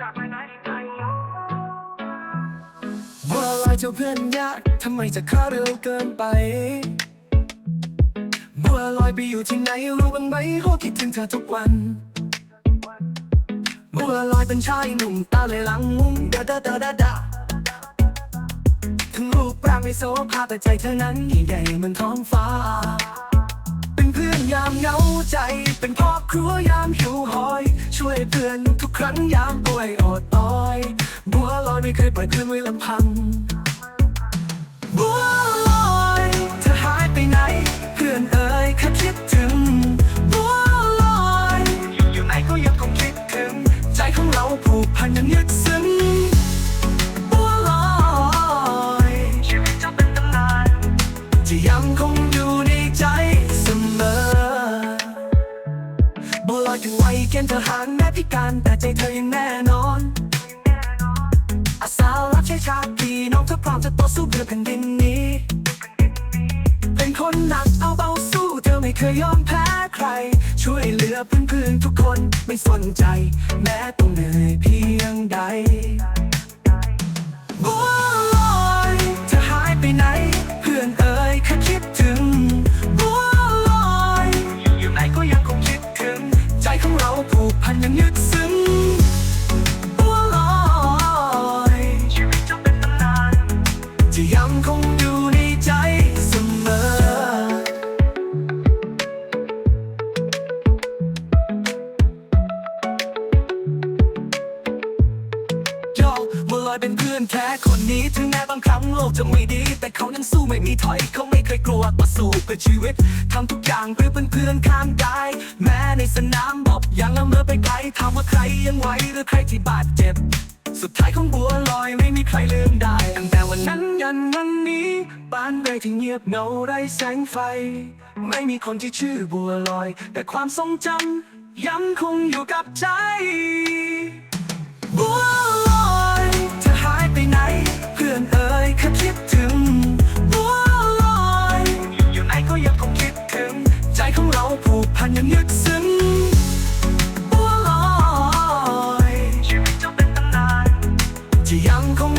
จากไปไหนไกลบัวลอยเจ้าเพื่อนยากทำไมจะข้าเร็วเกินไป บัวลอยไปอยู่ที่ไหนรู้บ้างไหมโหคิดถึงเธอทุกวัน บัวลอยเป็นชายหนุ่มตาเลยหลังมุมดาดาดาดาดาถึงรูปร่างไม่โสภาแต่ใจเธอนั้นใหญ่เหมือนท้องฟ้า เป็นเพื่อนยามเหงาใจ เป็นพ่อครัวยามหิวหอย ช่วยเพื่อนทุกครั้งยามป่วยอดตอย บัวลอยไม่เคยปล่อยเพื่อนไว้ลำพัง บัวลอยเธอหายไปไหน เพื่อนเอ่ยแค่คิดถึง บัวลอยอยู่ไหนก็ยังคงคิดถึง ใจของเราผูกพันยังยึดซึ้งบัวลอยชีวิตจะเป็นตำนานจะยังคงอยู่ ยนเธอห่างแม้พิการแต่ใจเธอยังแน่นอนอาสารับใช้ชาติีน้องเธอพร้อมจะต่อสู้เพื่อแผ่นดินนี้ เป็นคนหนักเอาเบาสู้เธอไม่เคยยอมแพ้ใคร ช่วยเหลือเพื่อนๆทุกคนไม่สนใจ แม้ตัว อยเป็นเพื่อนแท้คนนี้ถึงแม้บางครั้งโลกจะไม่ดี แต่เขายังสู้ไม่มีถอยเขาไม่เคยกลัวต่อสู้เพื่อชีวิตทำทุกอย่างเพื่อเพื่อนข้างกายแม้ในสนามบอกยังละเมอไปไกลถามว่าใครยังไหวหรือใครที่บาดเจ็บ สุดท้ายของบัวลอยไม่มีใครลืมได้ตั้งแต่วันนั้นยันวันนี้บ้านไรที่เงียบเงาไร้แสงไฟ ไม่มีคนที่ชื่อบัวลอย แต่ความทรงจำยังคงอยู่กับใจ 夕阳空